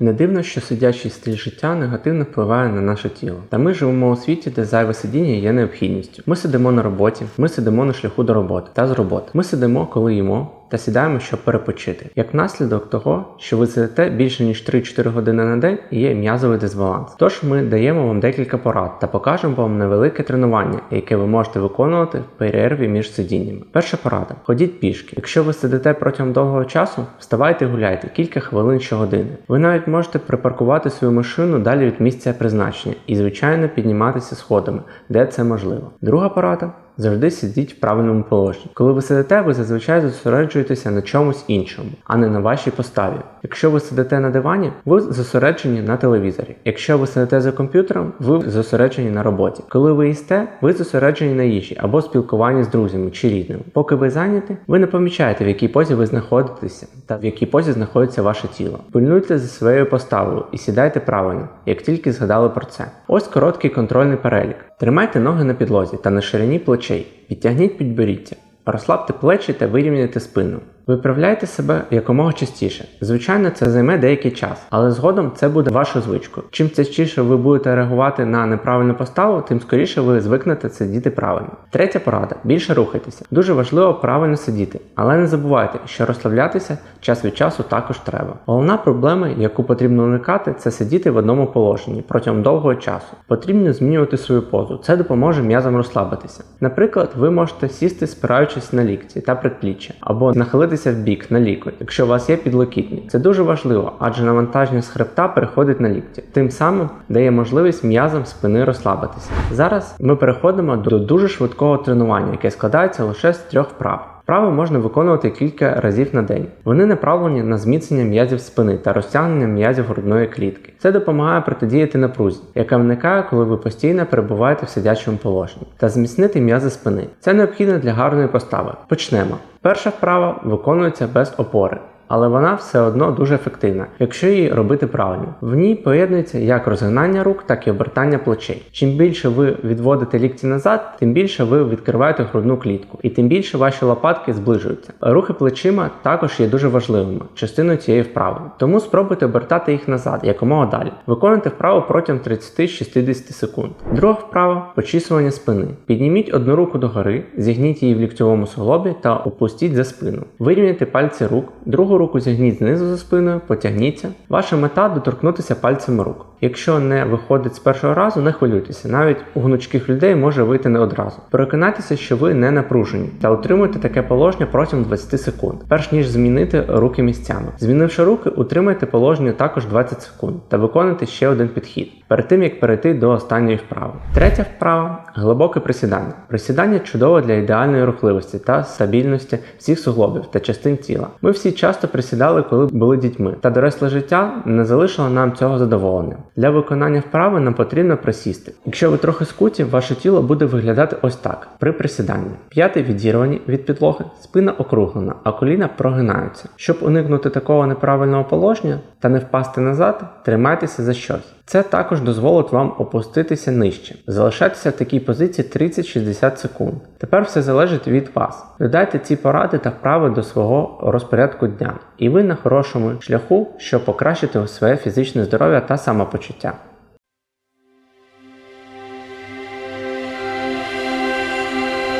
Не дивно, що сидячий стиль життя негативно впливає на наше тіло. Та ми живемо у світі, де зайве сидіння є необхідністю. Ми сидимо на роботі, ми сидимо на шляху до роботи та з роботи. Ми сидимо, коли їмо. Та сідаємо, щоб перепочити. Як наслідок того, що ви сидите більше ніж 3-4 години на день, і є м'язовий дисбаланс. Тож ми даємо вам декілька порад та покажемо вам невелике тренування, яке ви можете виконувати в перерві між сидіннями. Перша порада: ходіть пішки. Якщо ви сидите протягом довгого часу, вставайте і гуляйте кілька хвилин щогодини. Ви навіть можете припаркувати свою машину далі від місця призначення і, звичайно, підніматися сходами, де це можливо. Друга порада. Завжди сидіть в правильному положенні. Коли ви сидите, ви зазвичай зосереджуєтеся на чомусь іншому, а не на вашій поставі. Якщо ви сидите на дивані, ви зосереджені на телевізорі. Якщо ви сидите за комп'ютером, ви зосереджені на роботі. Коли ви їсте, ви зосереджені на їжі або спілкуванні з друзями чи рідними. Поки ви зайняті, ви не помічаєте, в якій позі ви знаходитеся та в якій позі знаходиться ваше тіло. Пильнуйте за своєю поставою і сідайте правильно, як тільки згадали про це. Ось короткий контрольний перелік. Тримайте ноги на підлозі та на ширині плечей. Підтягніть підборіддя. Розслабте плечі та вирівняйте спину. Виправляйте себе якомога частіше. Звичайно, це займе деякий час, але згодом це буде вашою звичкою. Чим частіше ви будете реагувати на неправильну поставу, тим скоріше ви звикнете сидіти правильно. Третя порада: більше рухайтеся. Дуже важливо правильно сидіти, але не забувайте, що розслаблятися час від часу також треба. Головна проблема, яку потрібно уникати, це сидіти в одному положенні протягом довгого часу. Потрібно змінювати свою позу. Це допоможе м'язам розслабитися. Наприклад, ви можете сісти, спираючись на лікті та предпліччя, або нахилитися в бік на лікоть, якщо у вас є підлокітник. Це дуже важливо, адже навантаження з хребта переходить на лікті. Тим самим дає можливість м'язам спини розслабитися. Зараз ми переходимо до дуже швидкого тренування, яке складається лише з трьох вправ. Вправи можна виконувати кілька разів на день. Вони направлені на зміцнення м'язів спини та розтягнення м'язів грудної клітки. Це допомагає протидіяти напрузі, яка виникає, коли ви постійно перебуваєте в сидячому положенні, та зміцнити м'язи спини. Це необхідно для гарної постави. Почнемо. Перша вправа виконується без опори. Але вона все одно дуже ефективна, якщо її робити правильно. В ній поєднується як розгинання рук, так і обертання плечей. Чим більше ви відводите лікті назад, тим більше ви відкриваєте грудну клітку, і тим більше ваші лопатки зближуються. Рухи плечима також є дуже важливими частиною цієї вправи. Тому спробуйте обертати їх назад якомога далі. Виконуйте вправу протягом 30-60 секунд. Друга вправа почісування спини. Підніміть одну руку догори, зігніть її в ліктьовому суглобі та опустіть за спину. Вирівняйте пальці рук, другу руку тягніть знизу за спиною, потягніться. Ваша мета доторкнутися пальцями рук. Якщо не виходить з першого разу, не хвилюйтеся. Навіть у гнучких людей може вийти не одразу. Переконайтеся, що ви не напружені, та утримуйте таке положення протягом 20 секунд, перш ніж змінити руки місцями. Змінивши руки, утримайте положення також 20 секунд та виконуйте ще один підхід перед тим як перейти до останньої вправи. Третя вправа глибоке присідання. Присідання чудово для ідеальної рухливості та стабільності всіх суглобів та частин тіла. Ми всі часто присідали, коли були дітьми, та доросле життя не залишило нам цього задоволення. Для виконання вправи нам потрібно присісти. Якщо ви трохи скуті, ваше тіло буде виглядати ось так при присіданні. П'яти відірвані від підлоги, спина округлена, а коліна прогинаються. Щоб уникнути такого неправильного положення та не впасти назад, тримайтеся за щось. Це також дозволить вам опуститися нижче. Залишайтеся в такій позиції 30-60 секунд. Тепер все залежить від вас. Додайте ці поради та вправи до свого розпорядку дня, і ви на хорошому шляху, щоб покращити своє фізичне здоров'я та самопочуття.